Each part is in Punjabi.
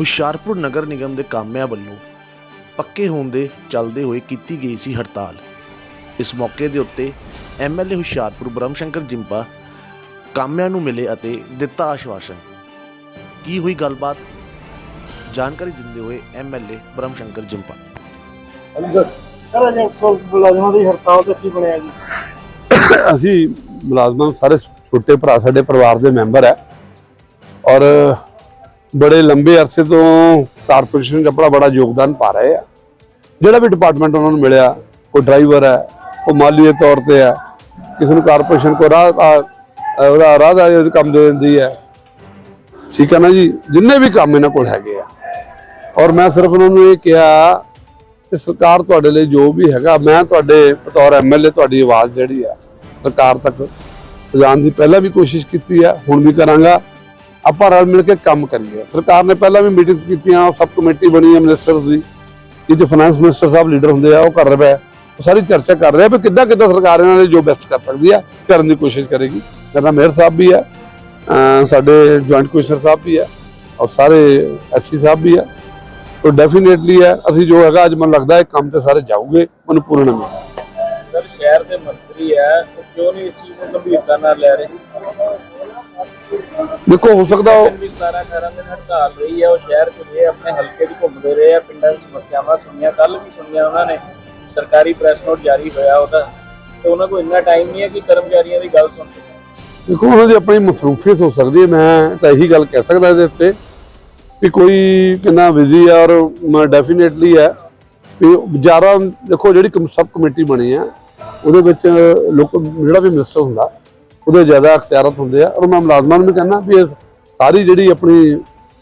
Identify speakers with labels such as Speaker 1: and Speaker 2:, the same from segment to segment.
Speaker 1: ਹੁਸ਼ਿਆਰਪੁਰ ਨਗਰ ਨਿਗਮ ਦੇ ਕਾਮਿਆਂ ਵੱਲੋਂ ਪੱਕੇ ਹੋਣ ਦੇ ਚੱਲਦੇ ਹੋਏ ਕੀਤੀ ਗਈ ਸੀ ਹੜਤਾਲ। ਇਸ ਮੌਕੇ ਦੇ ਉੱਤੇ ਐਮਐਲਏ ਹੁਸ਼ਿਆਰਪੁਰ ਬ੍ਰਹਮ ਸ਼ੰਕਰ ਜਿੰਪਾ ਕਾਮਿਆਂ ਨੂੰ ਮਿਲੇ ਅਤੇ ਦਿੱਤਾ ਆਸ਼ਵਾਸਨ। ਕੀ ਹੋਈ ਗੱਲਬਾਤ? ਜਾਣਕਾਰੀ ਦਿੰਦੇ ਹੋਏ ਐਮਐਲਏ ਬ੍ਰਹਮ ਸ਼ੰਕਰ ਜਿੰਪਾ
Speaker 2: ਹਾਂਜੀ ਸਰ। ਸਰ ਅਜੇ ਅਫਸੋਸ ਮੁਲਾਜ਼ਮਾਂ ਦੀ ਹੜਤਾਲ ਤੇ ਕੀ ਬਣਿਆ ਜੀ?
Speaker 3: ਅਸੀਂ ਮੁਲਾਜ਼ਮਾਂ ਸਾਰੇ ਛੋਟੇ ਭਰਾ ਸਾਡੇ ਪਰਿਵਾਰ ਦੇ ਮੈਂਬਰ ਹੈ। ਔਰ ਬੜੇ ਲੰਬੇ ਅਰਸੇ ਤੋਂ ਕਾਰਪੋਰੇਸ਼ਨ ਆਪਣਾ ਬੜਾ ਯੋਗਦਾਨ ਪਾ ਰਹੇ ਆ। ਜਿਹੜਾ ਵੀ ਡਿਪਾਰਟਮੈਂਟ ਉਹਨਾਂ ਨੂੰ ਮਿਲਿਆ, ਕੋਈ ਡਰਾਈਵਰ ਹੈ ਉਹ ਮਾਲੀ ਦੇ ਤੌਰ ਤੇ ਹੈ, ਕਿਸੇ ਨੂੰ ਕਾਰਪੋਰੇਸ਼ਨ ਕੋ ਰਾਹ, ਆ- ਉਹਦਾ ਰਾਹ ਦਾ ਕੰਮ ਦੇ ਦਿੰਦੀ ਹੈ। ਠੀਕ ਹੈ ਨਾ ਜੀ? ਜਿੰਨੇ ਵੀ ਕੰਮ ਇਹਨਾਂ ਕੋਲ ਹੈਗੇ ਆ। ਔਰ ਮੈਂ ਸਿਰਫ ਉਹਨਾਂ ਨੂੰ ਇਹ ਕਿਹਾ ਕਿ ਸਰਕਾਰ ਤੁਹਾਡੇ ਲਈ ਜੋ ਵੀ ਹੈਗਾ, ਮੈਂ ਤੁਹਾਡੇ ਬਤੌਰ ਐਮਐਲਏ ਤੁਹਾਡੀ ਆਵਾਜ਼ ਜਿਹੜੀ ਆ, ਸਰਕਾਰ ਤੱਕ ਪਹੁੰਚਾਉਣ ਦੀ ਪਹਿਲਾਂ ਵੀ ਕੋਸ਼ਿਸ਼ ਕੀਤੀ ਹੈ ਹੁਣ ਵੀ ਕਰਾਂਗਾ। ਆਪਾਂ ਰਲ ਮਿਲ ਕੇ ਕੰਮ ਕਰੀਏ। ਸਰਕਾਰ ਨੇ ਪਹਿਲਾਂ ਵੀ ਮੀਟਿੰਗਸ ਕੀਤੀਆਂ ਸਬ ਕਮੇਟੀ ਬਣੀ ਹੈ ਮਿਨਿਸਟਰਸ ਦੀ। ਜਿਹਦੇ ਫਾਈਨਾਂਸ ਮਿਨਿਸਟਰ ਸਾਹਿਬ ਲੀਡਰ ਹੁੰਦੇ ਆ, ਉਹ ਕਰ ਰਹੇ ਉਹ ਸਾਰੀ ਚਰਚਾ ਕਰ ਰਹੇ ਵੀ ਕਿੱਦਾਂ ਕਿੱਦਾਂ ਸਰਕਾਰ ਇਹਨਾਂ ਲਈ ਜੋ ਬੈਸਟ ਕਰ ਸਕਦੀ ਆ, ਕਰਨ ਦੀ ਕੋਸ਼ਿਸ਼ ਕਰੇਗੀ। ਕਰਨਾ ਮੇਅਰ ਸਾਹਿਬ ਵੀ ਹੈ ਸਾਡੇ ਜੁਆਇੰਟ ਕਮਿਸ਼ਨਰ ਸਾਹਿਬ ਵੀ ਹੈ ਔਰ ਸਾਰੇ ਐਸਸੀ ਸਾਹਿਬ ਵੀ ਆ। ਤੋ ਡੈਫੀਨੇਟਲੀ ਹੈ ਅਸੀਂ ਜੋ ਹੈਗਾ, ਅੱਜ ਮੈਨੂੰ ਲੱਗਦਾ ਹੈ ਕੰਮ ਤੇ ਸਾਰੇ ਜਾਊਗੇ। ਮੈਨੂੰ ਪੂਰਨ ਉਮੀਦ
Speaker 4: ਸਰ, ਸ਼ਹਿਰ ਦੇ ਮੰਤਰੀ ਹੈ ਕਿਉਂ ਨਹੀਂ ਇਸ ਚੀਜ਼ ਨੂੰ ਗੰਭੀਰਤਾ ਨਾਲ ਲੈ ਰਹੇ?
Speaker 3: ਦੇਖੋ ਹੋ ਸਕਦਾ ਉਹ
Speaker 4: ਵੀ 17 18 ਦਿਨ ਹੜਤਾਲ ਰਹੀ ਹੈ ਉਹ ਸ਼ਹਿਰ ਚ ਰਹੇ ਆਪਣੇ ਹਲਕੇ 'ਚ ਘੁੰਮਦੇ ਰਹੇ ਆ ਪਿੰਡਾਂ ਦੀ ਸਮੱਸਿਆਵਾਂ ਸੁਣੀਆਂ ਕੱਲ ਵੀ ਸੁਣੀਆਂ ਉਹਨਾਂ ਨੇ। ਸਰਕਾਰੀ ਪ੍ਰੈਸ ਨੋਟ ਜਾਰੀ ਹੋਇਆ ਉਹਦਾ। ਤੇ ਉਹਨਾਂ ਕੋਲ ਇੰਨਾ ਟਾਈਮ ਨਹੀਂ ਹੈ ਕਿ ਕਰਮਚਾਰੀਆਂ ਦੀ ਗੱਲ ਸੁਣ ਸਕਣ।
Speaker 3: ਦੇਖੋ ਉਹਨਾਂ ਦੀ ਆਪਣੀ ਮਸਰੂਫੀਅਤ ਹੋ ਸਕਦੀ ਹੈ। ਮੈਂ ਤਾਂ ਇਹੀ ਗੱਲ ਕਹਿ ਸਕਦਾ ਇਹਦੇ ਉੱਤੇ ਵੀ ਕੋਈ ਕਿੰਨਾ ਬਿਜ਼ੀ ਹੈ ਔਰ ਡੈਫੀਨੇਟਲੀ ਹੈ ਵੀ ਜ਼ਿਆਦਾ ਦੇਖੋ ਜਿਹੜੀ ਸਬ ਕਮੇਟੀ ਬਣੀ ਹੈ ਉਹਦੇ ਵਿੱਚ ਲੋਕ ਜਿਹੜਾ ਵੀ ਮਿਨਿਸਟਰ ਹੁੰਦਾ ਉਹਦੇ ਜ਼ਿਆਦਾ ਅਖਤਿਆਰਤ ਹੁੰਦੇ ਆ। ਔਰ ਮੈਂ ਮੁਲਾਜ਼ਮਾਂ ਨੂੰ ਵੀ ਕਹਿੰਦਾ ਵੀ ਇਹ ਸਾਰੀ ਜਿਹੜੀ ਆਪਣੀ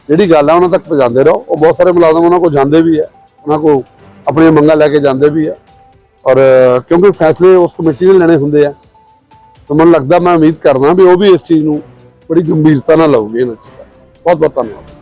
Speaker 3: ਜਿਹੜੀ ਗੱਲ ਆ, ਉਹਨਾਂ ਤੱਕ ਪਹੁੰਚਾਉਂਦੇ ਰਹੋ। ਉਹ ਬਹੁਤ ਸਾਰੇ ਮੁਲਾਜ਼ਮ ਉਹਨਾਂ ਕੋਲ ਜਾਂਦੇ ਵੀ ਹੈ ਉਹਨਾਂ ਕੋਲ ਆਪਣੀਆਂ ਮੰਗਾਂ ਲੈ ਕੇ ਜਾਂਦੇ ਵੀ ਹੈ ਔਰ ਕਿਉਂਕਿ ਫੈਸਲੇ ਉਸ ਕਮੇਟੀ ਨੇ ਲੈਣੇ ਹੁੰਦੇ ਆ। ਤਾਂ ਮੈਨੂੰ ਲੱਗਦਾ ਮੈਂ ਉਮੀਦ ਕਰਦਾ ਵੀ ਉਹ ਵੀ ਇਸ ਚੀਜ਼ ਨੂੰ ਬੜੀ ਗੰਭੀਰਤਾ ਨਾਲ ਲਊਗੇ ਇਹਨਾਂ ਚੀਜ਼ਾਂ ਬਹੁਤ ਬਹੁਤ ਧੰਨਵਾਦ।